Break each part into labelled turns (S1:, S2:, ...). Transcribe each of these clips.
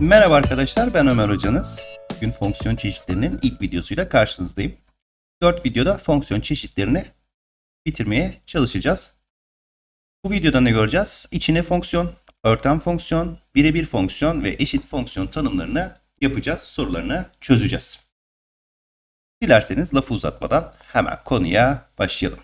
S1: Merhaba arkadaşlar ben Ömer hocanız. Bugün fonksiyon çeşitlerinin ilk videosuyla karşınızdayım. 4 videoda fonksiyon çeşitlerini bitirmeye çalışacağız. Bu videoda ne göreceğiz? İçine fonksiyon, örten fonksiyon, birebir fonksiyon ve eşit fonksiyon tanımlarını yapacağız. Sorularını çözeceğiz. Dilerseniz lafı uzatmadan hemen konuya başlayalım.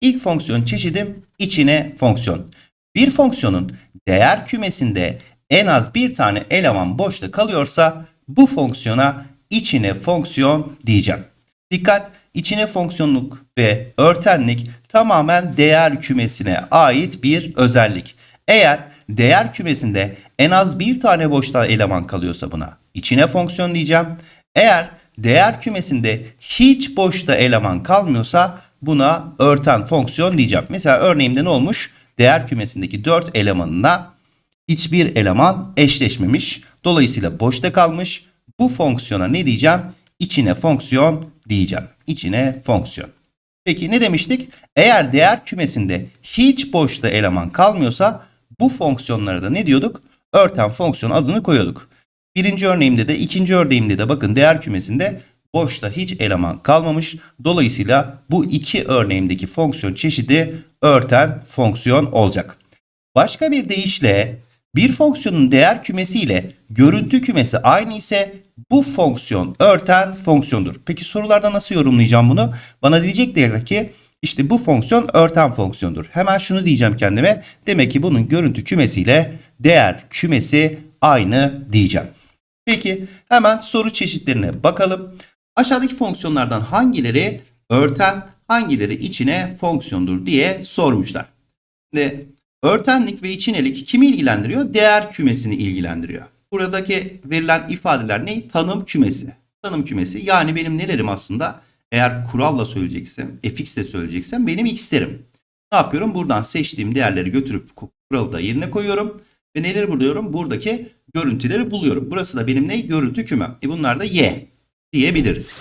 S1: İlk fonksiyon çeşidim içine fonksiyon. Bir fonksiyonun değer kümesinde en az bir tane eleman boşta kalıyorsa bu fonksiyona içine fonksiyon diyeceğim. Dikkat içine fonksiyonluk ve örtenlik tamamen değer kümesine ait bir özellik. Eğer değer kümesinde en az bir tane boşta eleman kalıyorsa buna içine fonksiyon diyeceğim. Eğer değer kümesinde hiç boşta eleman kalmıyorsa buna örten fonksiyon diyeceğim. Mesela örneğimde ne olmuş? Değer kümesindeki 4 elemanına hiçbir eleman eşleşmemiş. Dolayısıyla boşta kalmış. Bu fonksiyona ne diyeceğim? İçine fonksiyon diyeceğim. İçine fonksiyon. Peki ne demiştik? Eğer değer kümesinde hiç boşta eleman kalmıyorsa bu fonksiyonlara da ne diyorduk? Örten fonksiyon adını koyuyorduk. Birinci örneğimde de ikinci örneğimde de bakın değer kümesinde boşta hiç eleman kalmamış. Dolayısıyla bu iki örneğimdeki fonksiyon çeşidi örten fonksiyon olacak. Başka bir deyişle bir fonksiyonun değer kümesi ile görüntü kümesi aynı ise bu fonksiyon örten fonksiyondur. Peki sorularda nasıl yorumlayacağım bunu? Bana diyecekler ki işte bu fonksiyon örten fonksiyondur. Hemen şunu diyeceğim kendime. Demek ki bunun görüntü kümesiyle değer kümesi aynı diyeceğim. Peki hemen soru çeşitlerine bakalım. Aşağıdaki fonksiyonlardan hangileri örten, hangileri içine fonksiyondur diye sormuşlar. Şimdi örtenlik ve içinelik kimi ilgilendiriyor? Değer kümesini ilgilendiriyor. Buradaki verilen ifadeler ne? Tanım kümesi. Tanım kümesi yani benim nelerim aslında? Eğer kuralla söyleyeceksem, fx de söyleyeceksem benim x'lerim. Ne yapıyorum? Buradan seçtiğim değerleri götürüp kuralı da yerine koyuyorum. Ve neleri buluyorum? Buradaki görüntüleri buluyorum. Burası da benim ne? Görüntü kümem. E bunlar da y diyebiliriz.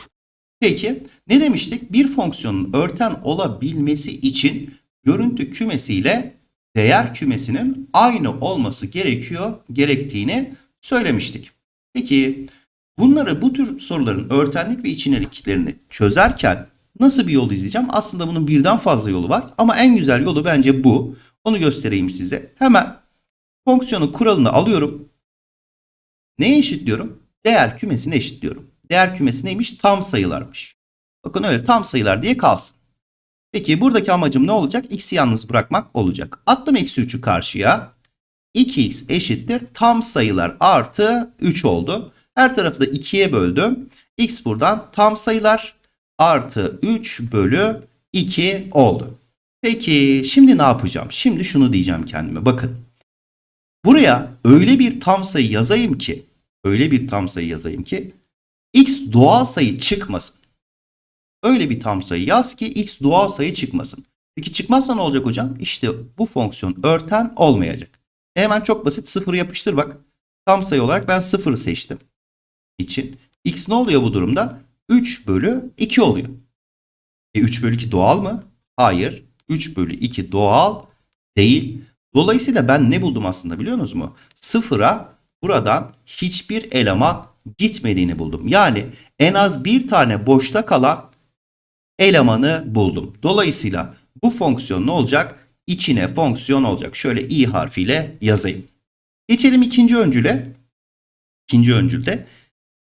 S1: Peki ne demiştik? Bir fonksiyonun örten olabilmesi için görüntü kümesiyle değer kümesinin aynı olması gerekiyor, gerektiğini söylemiştik. Peki bunları bu tür soruların örtenlik ve içineliklerini çözerken nasıl bir yol izleyeceğim? Aslında bunun birden fazla yolu var ama en güzel yolu bence bu. Onu göstereyim size. Hemen fonksiyonun kuralını alıyorum. Neye eşitliyorum? Değer kümesine eşitliyorum. Değer kümesi neymiş? Tam sayılarmış. Bakın öyle tam sayılar diye kalsın. Peki buradaki amacım ne olacak? X'i yalnız bırakmak olacak. Attım eksi 3'ü karşıya. 2x eşittir tam sayılar artı 3 oldu. Her tarafı da 2'ye böldüm. X buradan tam sayılar artı 3 bölü 2 oldu. Peki şimdi ne yapacağım? Şimdi şunu diyeceğim kendime. Bakın. Buraya öyle bir tam sayı yazayım ki öyle bir tam sayı yazayım ki x doğal sayı çıkmasın. Öyle bir tam sayı yaz ki x doğal sayı çıkmasın. Peki çıkmazsa ne olacak hocam? İşte bu fonksiyon örten olmayacak. Hemen çok basit sıfır yapıştır bak. Tam sayı olarak ben sıfırı seçtim. için. X ne oluyor bu durumda? 3 bölü 2 oluyor. E 3 bölü 2 doğal mı? Hayır. 3 bölü 2 doğal değil. Dolayısıyla ben ne buldum aslında biliyor musunuz mu? Sıfıra buradan hiçbir eleman gitmediğini buldum. Yani en az bir tane boşta kalan elemanı buldum. Dolayısıyla bu fonksiyon ne olacak? İçine fonksiyon olacak. Şöyle i harfiyle yazayım. Geçelim ikinci öncüle. İkinci öncülde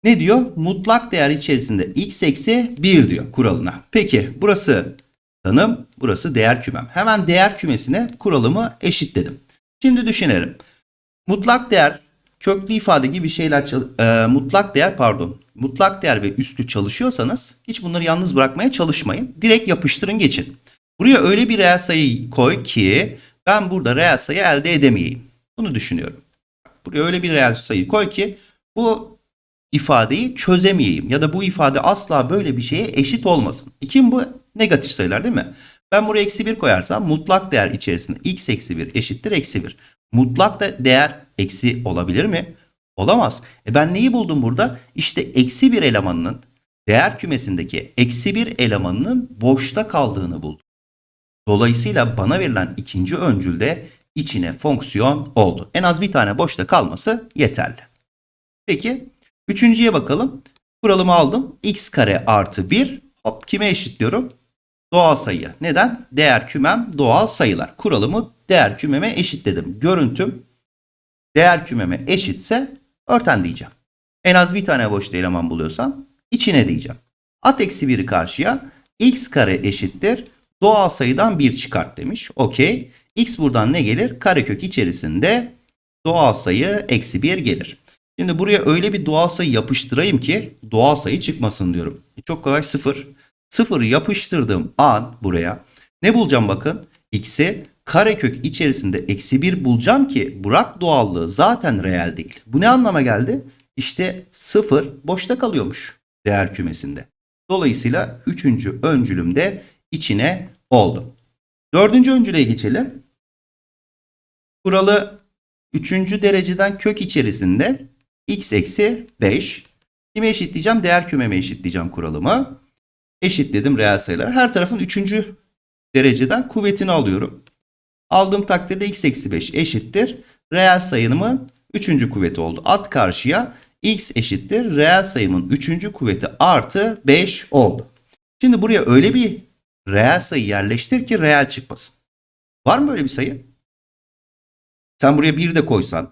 S1: ne diyor? Mutlak değer içerisinde x eksi 1 diyor kuralına. Peki burası tanım, burası değer kümem. Hemen değer kümesine kuralımı eşitledim. Şimdi düşünelim. Mutlak değer köklü ifade gibi şeyler e, mutlak değer pardon mutlak değer ve üstü çalışıyorsanız hiç bunları yalnız bırakmaya çalışmayın. Direkt yapıştırın geçin. Buraya öyle bir reel sayı koy ki ben burada reel sayı elde edemeyeyim. Bunu düşünüyorum. Buraya öyle bir reel sayı koy ki bu ifadeyi çözemeyeyim ya da bu ifade asla böyle bir şeye eşit olmasın. Kim bu? Negatif sayılar değil mi? Ben buraya eksi 1 koyarsam mutlak değer içerisinde x eksi 1 eşittir eksi 1. Mutlak da değer eksi olabilir mi? Olamaz. E ben neyi buldum burada? İşte eksi bir elemanının değer kümesindeki eksi bir elemanının boşta kaldığını buldum. Dolayısıyla bana verilen ikinci öncülde içine fonksiyon oldu. En az bir tane boşta kalması yeterli. Peki üçüncüye bakalım. Kuralımı aldım. x kare artı 1. Hop kime eşitliyorum? Doğal sayıya. Neden? Değer kümem doğal sayılar. Kuralımı değer kümeme eşitledim. Görüntüm değer kümeme eşitse örten diyeceğim. En az bir tane boş eleman buluyorsam içine diyeceğim. At eksi 1'i karşıya x kare eşittir. Doğal sayıdan 1 çıkart demiş. Okey. X buradan ne gelir? Karekök içerisinde doğal sayı eksi 1 gelir. Şimdi buraya öyle bir doğal sayı yapıştırayım ki doğal sayı çıkmasın diyorum. Çok kolay 0. 0 yapıştırdığım an buraya ne bulacağım bakın? X'i karekök içerisinde eksi 1 bulacağım ki bırak doğallığı zaten reel değil. Bu ne anlama geldi? İşte 0 boşta kalıyormuş değer kümesinde. Dolayısıyla 3. öncülüm de içine oldu. 4. öncüle geçelim. Kuralı 3. dereceden kök içerisinde x eksi 5. Kime eşitleyeceğim? Değer kümeme eşitleyeceğim kuralımı. Eşitledim reel sayılar. Her tarafın 3. dereceden kuvvetini alıyorum. Aldığım takdirde x eksi 5 eşittir. Reel sayımın 3. kuvveti oldu. At karşıya x eşittir. Reel sayımın 3. kuvveti artı 5 oldu. Şimdi buraya öyle bir reel sayı yerleştir ki reel çıkmasın. Var mı böyle bir sayı? Sen buraya 1 de koysan,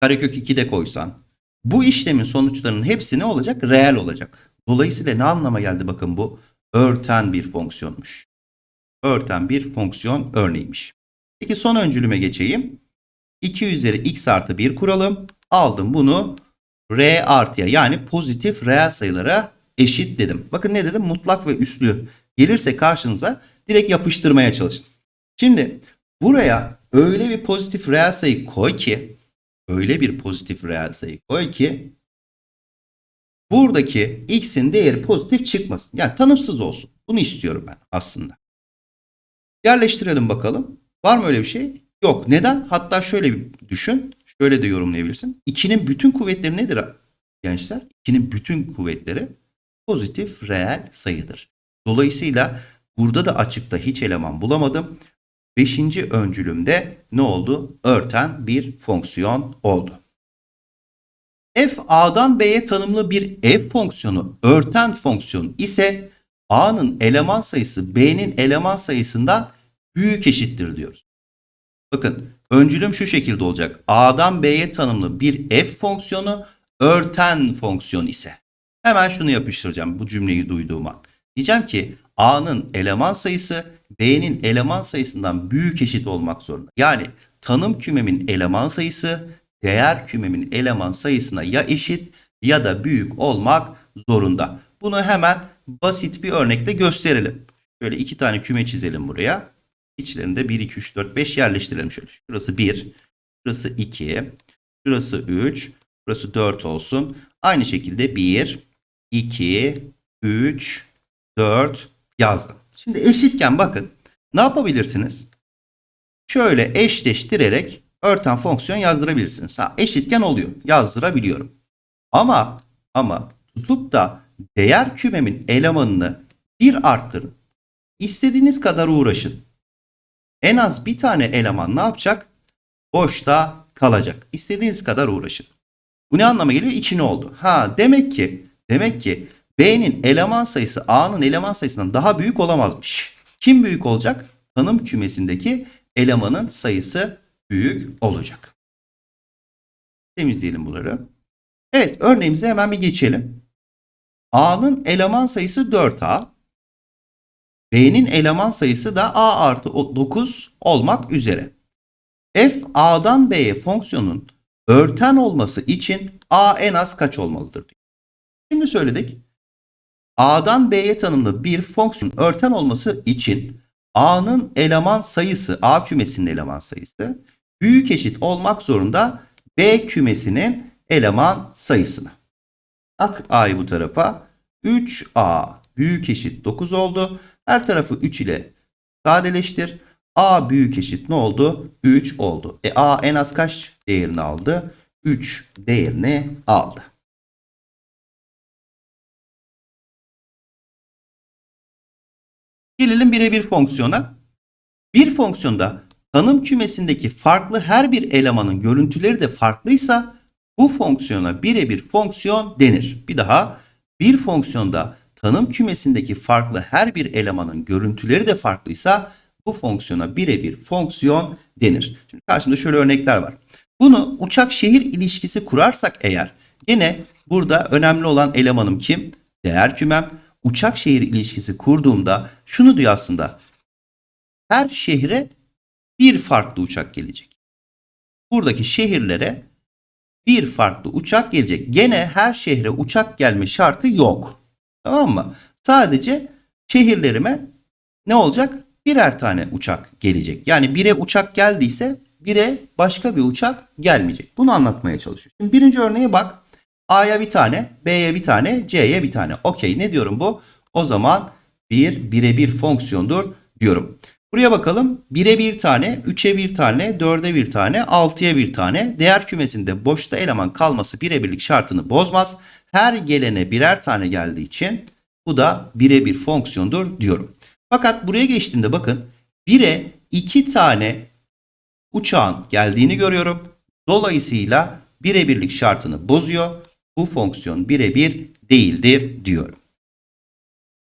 S1: karekök 2 de koysan, bu işlemin sonuçlarının hepsi ne olacak? Reel olacak. Dolayısıyla ne anlama geldi bakın bu? Örten bir fonksiyonmuş. Örten bir fonksiyon örneğiymiş. Peki son öncülüme geçeyim. 2 üzeri x artı 1 kuralım. Aldım bunu r artıya yani pozitif reel sayılara eşit dedim. Bakın ne dedim? Mutlak ve üslü gelirse karşınıza direkt yapıştırmaya çalışın. Şimdi buraya öyle bir pozitif reel sayı koy ki öyle bir pozitif reel sayı koy ki buradaki x'in değeri pozitif çıkmasın. Yani tanımsız olsun. Bunu istiyorum ben aslında. Yerleştirelim bakalım. Var mı öyle bir şey? Yok. Neden? Hatta şöyle bir düşün. Şöyle de yorumlayabilirsin. 2'nin bütün kuvvetleri nedir gençler? 2'nin bütün kuvvetleri pozitif reel sayıdır. Dolayısıyla burada da açıkta hiç eleman bulamadım. Beşinci öncülümde ne oldu? Örten bir fonksiyon oldu. F A'dan B'ye tanımlı bir f fonksiyonu örten fonksiyon ise A'nın eleman sayısı B'nin eleman sayısından büyük eşittir diyoruz. Bakın öncülüm şu şekilde olacak. A'dan B'ye tanımlı bir f fonksiyonu örten fonksiyon ise. Hemen şunu yapıştıracağım bu cümleyi duyduğum an. Diyeceğim ki A'nın eleman sayısı B'nin eleman sayısından büyük eşit olmak zorunda. Yani tanım kümemin eleman sayısı değer kümemin eleman sayısına ya eşit ya da büyük olmak zorunda. Bunu hemen basit bir örnekle gösterelim. Şöyle iki tane küme çizelim buraya. İçlerinde 1, 2, 3, 4, 5 yerleştirelim şöyle. Şurası 1, şurası 2, şurası 3, şurası 4 olsun. Aynı şekilde 1, 2, 3, 4 yazdım. Şimdi eşitken bakın ne yapabilirsiniz? Şöyle eşleştirerek örten fonksiyon yazdırabilirsiniz. Ha, eşitken oluyor. Yazdırabiliyorum. Ama ama tutup da değer kümemin elemanını bir arttırın. İstediğiniz kadar uğraşın. En az bir tane eleman ne yapacak? Boşta kalacak. İstediğiniz kadar uğraşın. Bu ne anlama geliyor? İçine oldu. Ha demek ki demek ki B'nin eleman sayısı A'nın eleman sayısından daha büyük olamazmış. Kim büyük olacak? Tanım kümesindeki elemanın sayısı büyük olacak. Temizleyelim bunları. Evet örneğimize hemen bir geçelim. A'nın eleman sayısı 4A. B'nin eleman sayısı da A artı 9 olmak üzere. F A'dan B'ye fonksiyonun örten olması için A en az kaç olmalıdır? Şimdi söyledik. A'dan B'ye tanımlı bir fonksiyon örten olması için A'nın eleman sayısı, A kümesinin eleman sayısı büyük eşit olmak zorunda B kümesinin eleman sayısına. At A'yı bu tarafa. 3A büyük eşit 9 oldu. Her tarafı 3 ile sadeleştir. A büyük eşit ne oldu? 3 oldu. E A en az kaç değerini aldı? 3 değerini aldı. Gelelim birebir fonksiyona. Bir fonksiyonda tanım kümesindeki farklı her bir elemanın görüntüleri de farklıysa Bu fonksiyona birebir fonksiyon denir. Bir daha bir fonksiyonda tanım kümesindeki farklı her bir elemanın görüntüleri de farklıysa bu fonksiyona birebir fonksiyon denir. Şimdi karşımda şöyle örnekler var. Bunu uçak şehir ilişkisi kurarsak eğer yine burada önemli olan elemanım kim? Değer kümem. Uçak şehir ilişkisi kurduğumda şunu diyor aslında. Her şehre bir farklı uçak gelecek. Buradaki şehirlere bir farklı uçak gelecek. Gene her şehre uçak gelme şartı yok. Tamam mı? Sadece şehirlerime ne olacak? Birer tane uçak gelecek. Yani bire uçak geldiyse bire başka bir uçak gelmeyecek. Bunu anlatmaya çalışıyor. Şimdi birinci örneğe bak. A'ya bir tane, B'ye bir tane, C'ye bir tane. Okey ne diyorum bu? O zaman bir birebir fonksiyondur diyorum. Buraya bakalım. 1'e bir tane, 3'e bir tane, 4'e bir tane, 6'ya bir tane. Değer kümesinde boşta eleman kalması birebirlik şartını bozmaz. Her gelene birer tane geldiği için bu da birebir fonksiyondur diyorum. Fakat buraya geçtiğimde bakın 1'e 2 tane uçağın geldiğini görüyorum. Dolayısıyla birebirlik şartını bozuyor. Bu fonksiyon birebir değildir diyorum.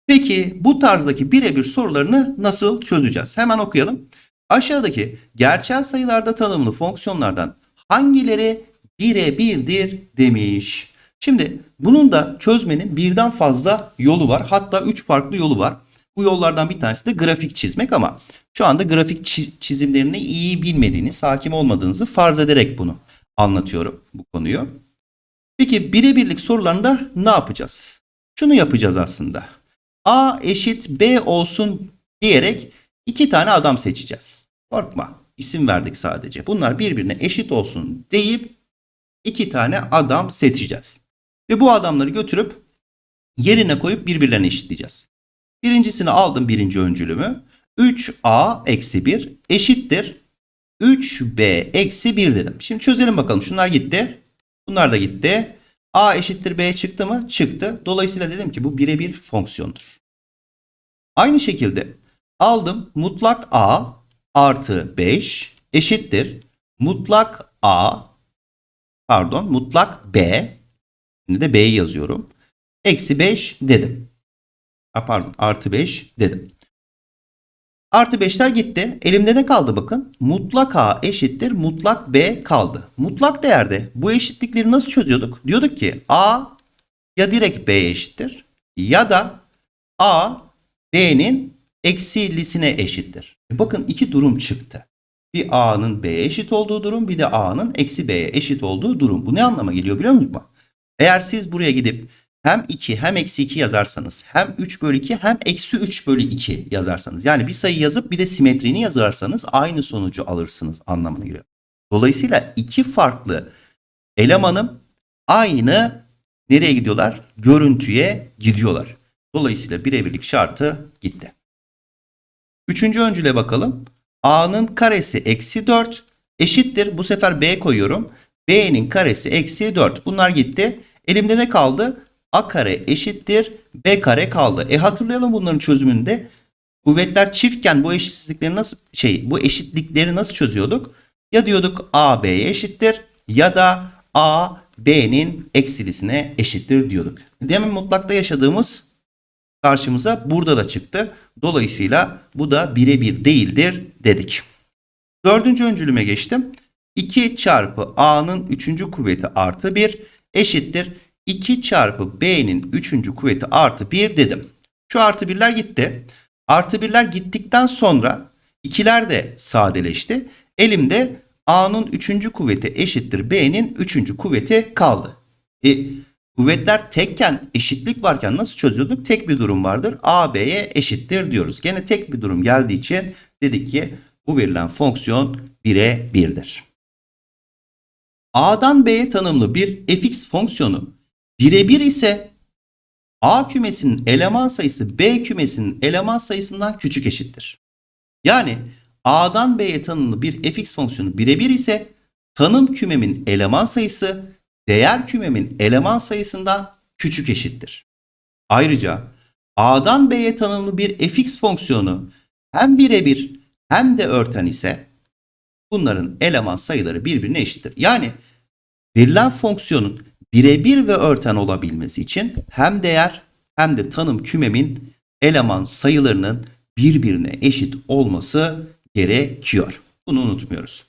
S1: Peki bu tarzdaki birebir sorularını nasıl çözeceğiz? Hemen okuyalım. Aşağıdaki gerçel sayılarda tanımlı fonksiyonlardan hangileri birebirdir demiş. Şimdi bunun da çözmenin birden fazla yolu var. Hatta 3 farklı yolu var. Bu yollardan bir tanesi de grafik çizmek ama şu anda grafik çi- çizimlerini iyi bilmediğiniz, hakim olmadığınızı farz ederek bunu anlatıyorum bu konuyu. Peki birebirlik sorularında ne yapacağız? Şunu yapacağız aslında. A eşit B olsun diyerek iki tane adam seçeceğiz. Korkma. isim verdik sadece. Bunlar birbirine eşit olsun deyip iki tane adam seçeceğiz. Ve bu adamları götürüp yerine koyup birbirlerine eşitleyeceğiz. Birincisini aldım birinci öncülümü. 3A eksi 1 eşittir 3B eksi 1 dedim. Şimdi çözelim bakalım. Şunlar gitti. Bunlar da gitti. A eşittir B çıktı mı? Çıktı. Dolayısıyla dedim ki bu birebir fonksiyondur. Aynı şekilde aldım mutlak A artı 5 eşittir mutlak A pardon mutlak B şimdi de B'yi yazıyorum. Eksi 5 dedim. Ha, pardon artı 5 dedim. Artı 5'ler gitti. Elimde ne kaldı bakın? Mutlak A eşittir mutlak B kaldı. Mutlak değerde bu eşitlikleri nasıl çözüyorduk? Diyorduk ki A ya direkt B'ye eşittir ya da A B'nin eksilisine eşittir. Bakın iki durum çıktı. Bir A'nın B'ye eşit olduğu durum bir de A'nın eksi B'ye eşit olduğu durum. Bu ne anlama geliyor biliyor musunuz? Eğer siz buraya gidip hem 2 hem eksi 2 yazarsanız hem 3 bölü 2 hem eksi 3 bölü 2 yazarsanız yani bir sayı yazıp bir de simetrini yazarsanız aynı sonucu alırsınız anlamına geliyor. Dolayısıyla iki farklı elemanım aynı nereye gidiyorlar? Görüntüye gidiyorlar. Dolayısıyla birebirlik şartı gitti. Üçüncü öncüle bakalım. A'nın karesi eksi 4 eşittir. Bu sefer B koyuyorum. B'nin karesi eksi 4. Bunlar gitti. Elimde ne kaldı? A kare eşittir B kare kaldı. E hatırlayalım bunların çözümünde. Kuvvetler çiftken bu eşitsizlikleri nasıl şey bu eşitlikleri nasıl çözüyorduk? Ya diyorduk A B'ye eşittir ya da A B'nin eksilisine eşittir diyorduk. Demin mutlakta yaşadığımız karşımıza burada da çıktı. Dolayısıyla bu da birebir değildir dedik. Dördüncü öncülüme geçtim. 2 çarpı A'nın 3. kuvveti artı 1 eşittir 2 çarpı B'nin 3. kuvveti artı 1 dedim. Şu artı 1'ler gitti. Artı 1'ler gittikten sonra ikiler de sadeleşti. Elimde A'nın 3. kuvveti eşittir B'nin 3. kuvveti kaldı. E, kuvvetler tekken eşitlik varken nasıl çözüyorduk? Tek bir durum vardır. A B'ye eşittir diyoruz. Gene tek bir durum geldiği için dedik ki bu verilen fonksiyon 1'e 1'dir. A'dan B'ye tanımlı bir fx fonksiyonu birebir ise A kümesinin eleman sayısı B kümesinin eleman sayısından küçük eşittir. Yani A'dan B'ye tanımlı bir fx fonksiyonu birebir ise tanım kümemin eleman sayısı değer kümemin eleman sayısından küçük eşittir. Ayrıca A'dan B'ye tanımlı bir fx fonksiyonu hem birebir hem de örten ise bunların eleman sayıları birbirine eşittir. Yani Verilen fonksiyonun birebir ve örten olabilmesi için hem değer hem de tanım kümemin eleman sayılarının birbirine eşit olması gerekiyor. Bunu unutmuyoruz.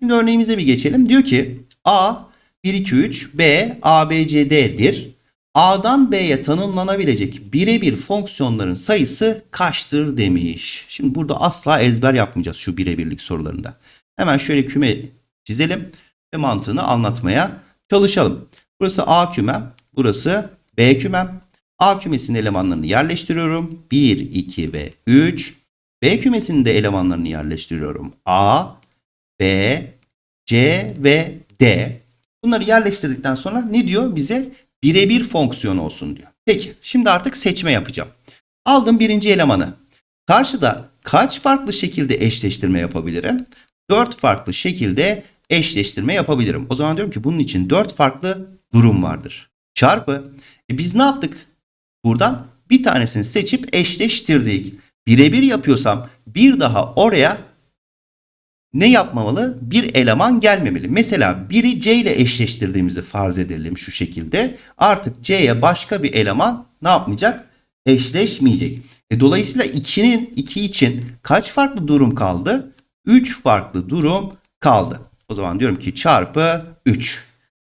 S1: Şimdi örneğimize bir geçelim. Diyor ki A 1 2 3 B A B C D'dir. A'dan B'ye tanımlanabilecek birebir fonksiyonların sayısı kaçtır demiş. Şimdi burada asla ezber yapmayacağız şu birebirlik sorularında. Hemen şöyle küme çizelim ve mantığını anlatmaya çalışalım. Burası A kümem, burası B kümem. A kümesinin elemanlarını yerleştiriyorum. 1, 2 ve 3. B kümesinin de elemanlarını yerleştiriyorum. A, B, C ve D. Bunları yerleştirdikten sonra ne diyor? Bize birebir fonksiyon olsun diyor. Peki şimdi artık seçme yapacağım. Aldım birinci elemanı. Karşıda kaç farklı şekilde eşleştirme yapabilirim? 4 farklı şekilde eşleştirme yapabilirim. O zaman diyorum ki bunun için 4 farklı durum vardır. Çarpı. E biz ne yaptık? Buradan bir tanesini seçip eşleştirdik. Birebir yapıyorsam bir daha oraya ne yapmamalı? Bir eleman gelmemeli. Mesela biri C ile eşleştirdiğimizi farz edelim şu şekilde. Artık C'ye başka bir eleman ne yapmayacak? Eşleşmeyecek. E, dolayısıyla 2'nin 2 için kaç farklı durum kaldı? 3 farklı durum kaldı. O zaman diyorum ki çarpı 3.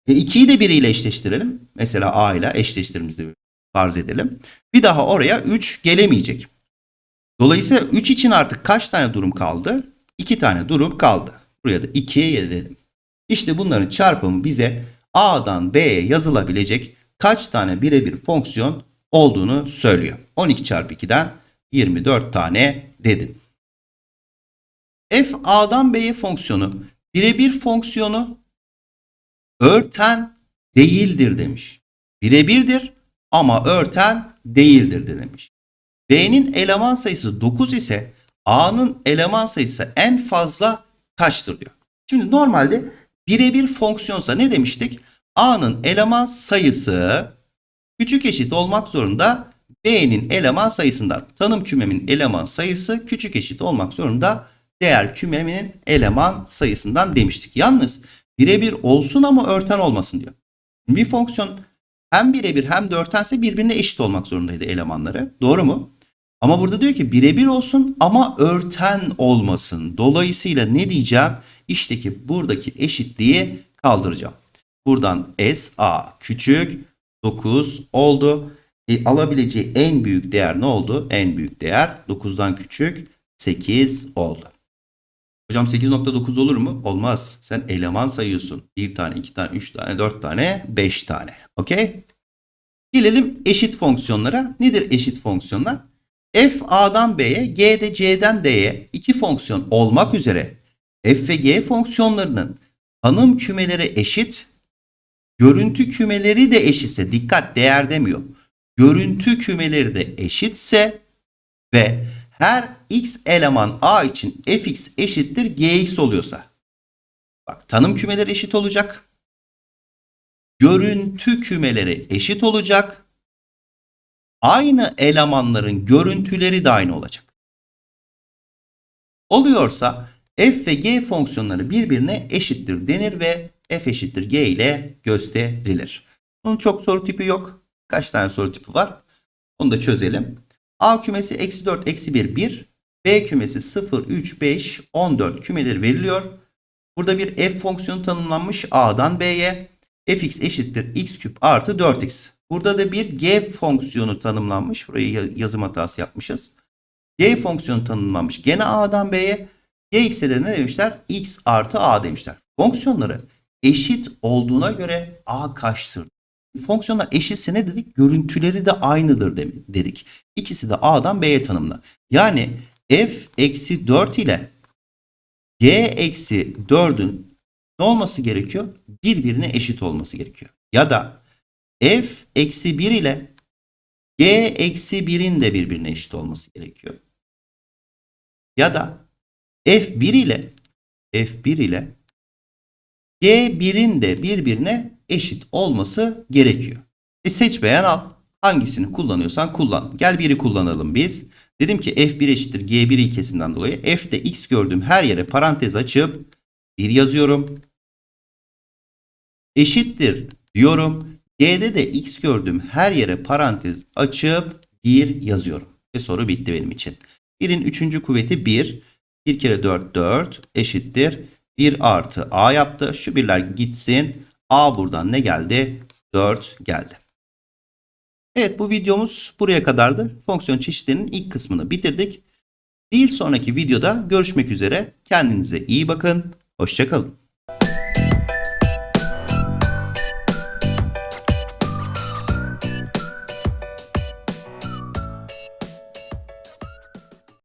S1: E 2'yi de biriyle eşleştirelim. Mesela A ile eşleştirdiğimizi farz edelim. Bir daha oraya 3 gelemeyecek. Dolayısıyla 3 için artık kaç tane durum kaldı? 2 tane durum kaldı. Buraya da 2'ye dedim. İşte bunların çarpımı bize A'dan B'ye yazılabilecek kaç tane birebir fonksiyon olduğunu söylüyor. 12 çarpı 2'den 24 tane dedim. F A'dan B'ye fonksiyonu birebir fonksiyonu örten değildir demiş. Birebirdir ama örten değildir de demiş. B'nin eleman sayısı 9 ise A'nın eleman sayısı en fazla kaçtır diyor. Şimdi normalde birebir fonksiyonsa ne demiştik? A'nın eleman sayısı küçük eşit olmak zorunda B'nin eleman sayısından. Tanım kümemin eleman sayısı küçük eşit olmak zorunda değer kümemin eleman sayısından demiştik. Yalnız birebir olsun ama örten olmasın diyor. Bir fonksiyon hem birebir hem de örtense birbirine eşit olmak zorundaydı elemanları. Doğru mu? Ama burada diyor ki birebir olsun ama örten olmasın. Dolayısıyla ne diyeceğim? İşte ki buradaki eşitliği kaldıracağım. Buradan S A küçük 9 oldu. E, alabileceği en büyük değer ne oldu? En büyük değer 9'dan küçük 8 oldu. Hocam 8.9 olur mu? Olmaz. Sen eleman sayıyorsun. 1 tane, 2 tane, 3 tane, 4 tane, 5 tane. Okey? Gelelim eşit fonksiyonlara. Nedir eşit fonksiyonlar? F A'dan B'ye, G de C'den D'ye iki fonksiyon olmak üzere F ve G fonksiyonlarının tanım kümeleri eşit, görüntü kümeleri de eşitse, dikkat değer demiyor. Görüntü kümeleri de eşitse ve her x eleman A için fx eşittir gx oluyorsa. Bak tanım kümeleri eşit olacak. Görüntü kümeleri eşit olacak. Aynı elemanların görüntüleri de aynı olacak. Oluyorsa f ve g fonksiyonları birbirine eşittir denir ve f eşittir g ile gösterilir. Bunun çok soru tipi yok. Kaç tane soru tipi var? Onu da çözelim. A kümesi eksi 4 eksi 1 1. B kümesi 0 3 5 14 kümeleri veriliyor. Burada bir f fonksiyonu tanımlanmış A'dan B'ye. fx eşittir x küp artı 4x. Burada da bir g fonksiyonu tanımlanmış. Burayı yazım hatası yapmışız. G fonksiyonu tanımlanmış. Gene A'dan B'ye. Gx'e de ne demişler? x artı A demişler. Fonksiyonları eşit olduğuna göre A kaçtır? Fonksiyonlar eşitse ne dedik? Görüntüleri de aynıdır dedik. İkisi de A'dan B'ye tanımlı. Yani f eksi 4 ile g eksi 4'ün ne olması gerekiyor? Birbirine eşit olması gerekiyor. Ya da f eksi 1 ile g eksi 1'in de birbirine eşit olması gerekiyor. Ya da f1 ile f1 ile g1'in de birbirine eşit olması gerekiyor. E seç beğen al. Hangisini kullanıyorsan kullan. Gel biri kullanalım biz. Dedim ki f1 eşittir g1 ilkesinden dolayı f'de x gördüğüm her yere parantez açıp 1 yazıyorum. eşittir diyorum. G'de de x gördüğüm her yere parantez açıp 1 yazıyorum. Ve soru bitti benim için. 1'in 3. kuvveti 1. 1 kere 4 4 eşittir. 1 artı a yaptı. Şu birler gitsin. a buradan ne geldi? 4 geldi. Evet bu videomuz buraya kadardı. Fonksiyon çeşitlerinin ilk kısmını bitirdik. Bir sonraki videoda görüşmek üzere. Kendinize iyi bakın. Hoşçakalın.